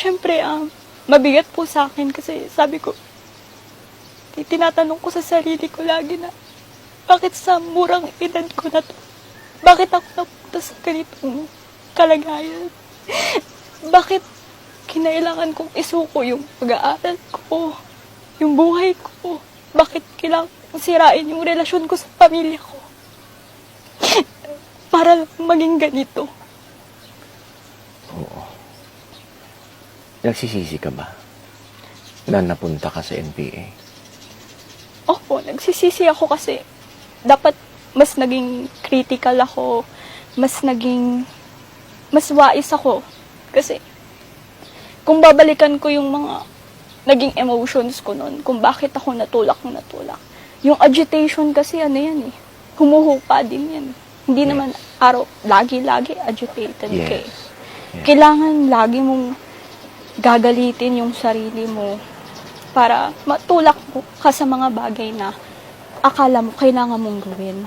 syempre, um, mabigat po sa akin kasi sabi ko, ti- tinatanong ko sa sarili ko lagi na, bakit sa murang edad ko na to? Bakit ako napunta sa ganitong kalagayan? bakit kinailangan kong isuko yung pag-aaral ko, yung buhay ko? Bakit kailangan sirain yung relasyon ko sa pamilya ko? Para maging ganito. Oo. Nagsisisi ka ba? Na napunta ka sa NPA? Opo, nagsisisi ako kasi dapat mas naging critical ako, mas naging, mas wais ako. Kasi kung babalikan ko yung mga naging emotions ko noon, kung bakit ako natulak ng natulak. Yung agitation kasi ano yan eh, humuhupa din yan. Hindi Yes. naman araw, lagi-lagi agitated Yes. ka eh. Yes. Kailangan lagi mong gagalitin yung sarili mo para matulak mo ka sa mga bagay na akala mo kailangan mong gawin.